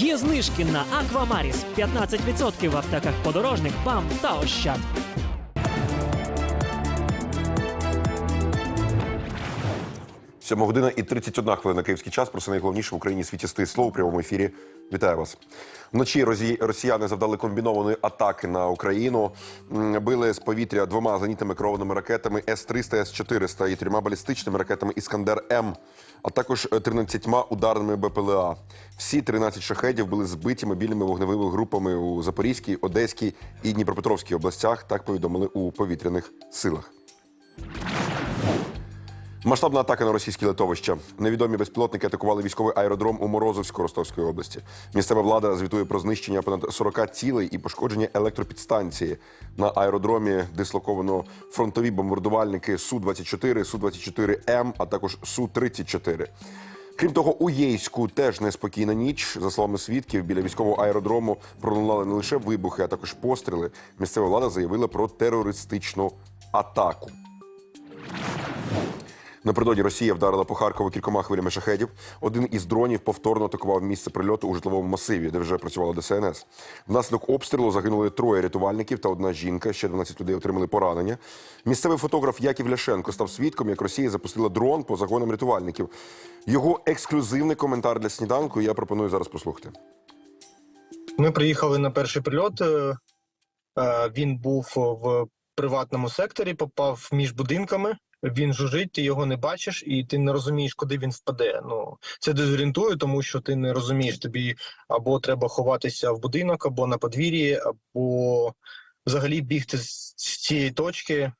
Є знижки на Аквамаріс 15% в аптеках подорожник, БАМ та Ощад. Сьома година і 31 хвилина київський час. Про це найголовніше в Україні світі стисло у прямому ефірі. Вітаю вас. Вночі росіяни завдали комбінованої атаки на Україну. Били з повітря двома зенітними керованими ракетами С-300, С-400 і трьома балістичними ракетами Іскандер М, а також е, 13 ударними БПЛА. Всі 13 шахедів були збиті мобільними вогневими групами у Запорізькій, Одеській і Дніпропетровській областях. Так повідомили у повітряних силах. Масштабна атака на російські литовища. Невідомі безпілотники атакували військовий аеродром у Морозовську Ростовської області. Місцева влада звітує про знищення понад 40 цілей і пошкодження електропідстанції. На аеродромі дислоковано фронтові бомбардувальники Су-24, Су-24М, а також Су-34. Крім того, у Єйську теж неспокійна ніч. За словами свідків, біля військового аеродрому пролунали не лише вибухи, а також постріли. Місцева влада заявила про терористичну атаку. Напередодні Росія вдарила по Харкову кількома хвилями шахедів. Один із дронів повторно атакував місце прильоту у житловому масиві, де вже працювала ДСНС. Внаслідок обстрілу загинули троє рятувальників та одна жінка. Ще 12 людей отримали поранення. Місцевий фотограф Яків Ляшенко став свідком, як Росія запустила дрон по загонам рятувальників. Його ексклюзивний коментар для сніданку. Я пропоную зараз послухати. Ми приїхали на перший прильот. е, е, Він був в приватному секторі, попав між будинками. Він жужить, ти його не бачиш, і ти не розумієш, куди він впаде. Ну це дезорієнтує, тому що ти не розумієш, тобі або треба ховатися в будинок, або на подвір'ї, або взагалі бігти з цієї точки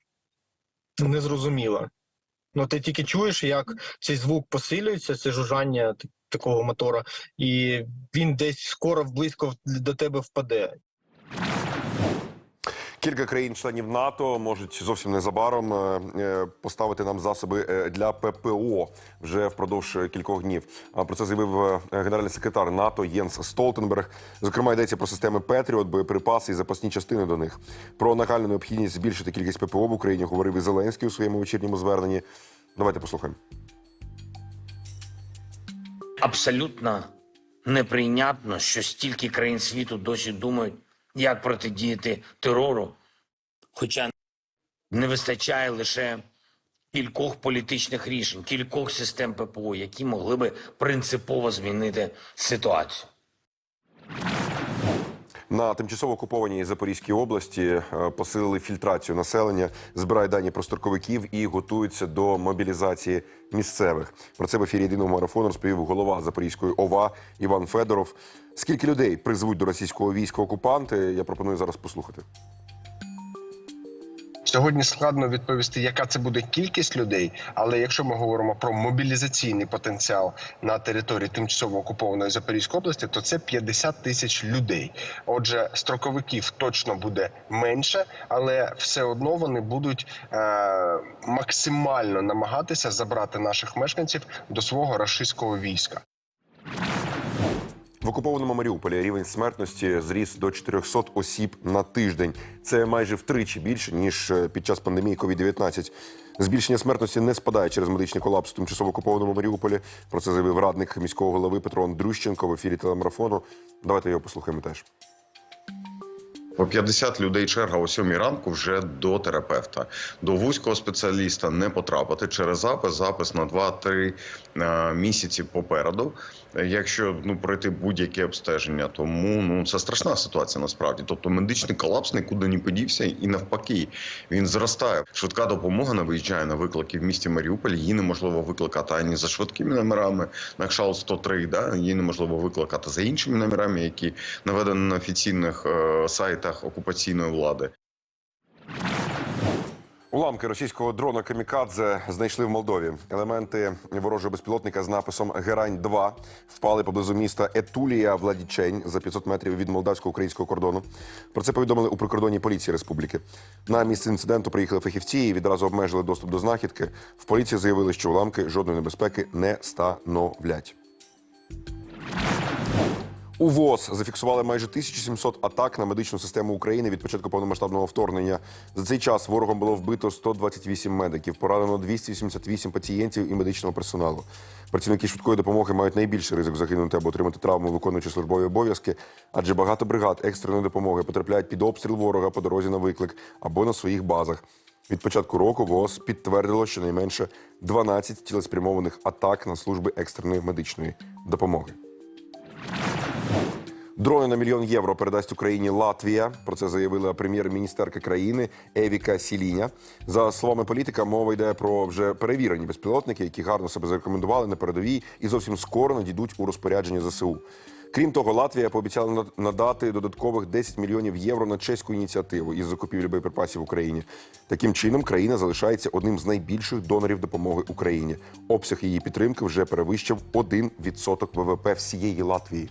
незрозуміло. Ну, ти тільки чуєш, як цей звук посилюється, це жужжання такого мотора, і він десь скоро близько до тебе впаде. Кілька країн-членів НАТО можуть зовсім незабаром е, е, поставити нам засоби е, для ППО вже впродовж кількох днів. Про це заявив генеральний секретар НАТО Єнс Столтенберг. Зокрема, йдеться про системи Петріот, боєприпаси і запасні частини до них. Про нагальну необхідність збільшити кількість ППО в Україні говорив і Зеленський у своєму вечірньому зверненні. Давайте послухаємо. абсолютно неприйнятно, що стільки країн світу досі думають, як протидіяти терору, хоча не вистачає лише кількох політичних рішень, кількох систем ППО, які могли би принципово змінити ситуацію. На тимчасово окупованій Запорізькій області е, посилили фільтрацію населення, збирають дані про строковиків і готуються до мобілізації місцевих. Про це в ефірі єдиного марафону розповів голова Запорізької ОВА Іван Федоров. Скільки людей призвуть до російського війська окупанти? Я пропоную зараз послухати. Сьогодні складно відповісти, яка це буде кількість людей. Але якщо ми говоримо про мобілізаційний потенціал на території тимчасово окупованої Запорізької області, то це 50 тисяч людей. Отже, строковиків точно буде менше, але все одно вони будуть е- максимально намагатися забрати наших мешканців до свого рашистського війська. В окупованому Маріуполі рівень смертності зріс до 400 осіб на тиждень. Це майже втричі більше ніж е, під час пандемії COVID-19. Збільшення смертності не спадає через медичний колапс в тимчасово окупованому Маріуполі. Про це заявив радник міського голови Петро Андрющенко в ефірі телемарафону. Давайте його послухаємо теж. По 50 людей черга о 7 ранку вже до терапевта. До вузького спеціаліста не потрапити через запис, запис на 2-3 е, місяці попереду. Якщо ну пройти будь-яке обстеження, тому ну це страшна ситуація насправді. Тобто медичний колапс нікуди не подівся, і навпаки, він зростає. Швидка допомога не виїжджає на виклики в місті Маріуполь. Її неможливо викликати ані за швидкими номерами на кшалт 103, да її неможливо викликати за іншими номерами, які наведені на офіційних е, сайтах окупаційної влади. Уламки російського дрона Камікадзе знайшли в Молдові. Елементи ворожого безпілотника з написом Герань 2 впали поблизу міста Етулія Владічень за 500 метрів від молдавсько-українського кордону. Про це повідомили у прикордонній поліції республіки. На місце інциденту приїхали фахівці і відразу обмежили доступ до знахідки. В поліції заявили, що уламки жодної небезпеки не становлять. У ВОЗ зафіксували майже 1700 атак на медичну систему України від початку повномасштабного вторгнення. За цей час ворогом було вбито 128 медиків, поранено 288 пацієнтів і медичного персоналу. Працівники швидкої допомоги мають найбільший ризик загинути або отримати травму, виконуючи службові обов'язки, адже багато бригад екстреної допомоги потрапляють під обстріл ворога по дорозі на виклик або на своїх базах. Від початку року ВОЗ підтвердило щонайменше 12 цілеспрямованих атак на служби екстреної медичної допомоги. Дрони на мільйон євро передасть Україні Латвія. Про це заявила прем'єр-міністерка країни Евіка Сіліня. За словами політика, мова йде про вже перевірені безпілотники, які гарно себе зарекомендували на передовій і зовсім скоро надійдуть у розпорядження ЗСУ. Крім того, Латвія пообіцяла надати додаткових 10 мільйонів євро на чеську ініціативу із закупівлі боєприпасів в Україні. Таким чином, країна залишається одним з найбільших донорів допомоги Україні. Обсяг її підтримки вже перевищив 1% ВВП всієї Латвії.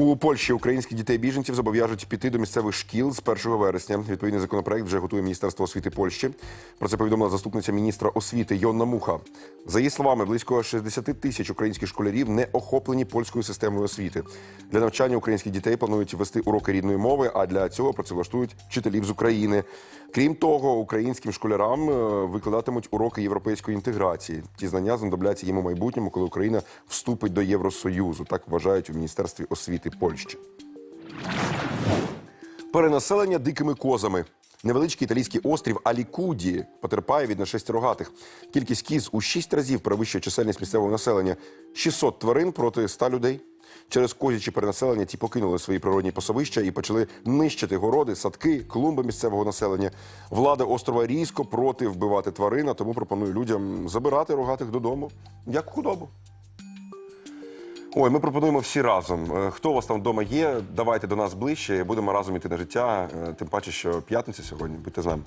У Польщі українських дітей біженців зобов'яжуть піти до місцевих шкіл з 1 вересня. Відповідний законопроект вже готує Міністерство освіти Польщі. Про це повідомила заступниця міністра освіти Йонна Муха. За її словами, близько 60 тисяч українських школярів не охоплені польською системою освіти. Для навчання українських дітей планують вести уроки рідної мови, а для цього працевлаштують вчителів з України. Крім того, українським школярам е, викладатимуть уроки європейської інтеграції. Ті знання знадобляться їм у майбутньому, коли Україна вступить до Євросоюзу. Так вважають у міністерстві освіти Польщі. Перенаселення дикими козами. Невеличкий італійський острів Алікуді потерпає від нашестя рогатих. Кількість кіз у шість разів перевищує чисельність місцевого населення. 600 тварин проти 100 людей. Через козячі перенаселення ті покинули свої природні пасовища і почали нищити городи, садки, клумби місцевого населення. Влада острова різко проти вбивати тварин, а тому пропонує людям забирати рогатих додому, як худобу. Ой, ми пропонуємо всі разом. Е, Хто у вас там вдома є, давайте до нас ближче, будемо разом іти на життя. Е, Тим паче, що п'ятниця сьогодні, будьте з нами.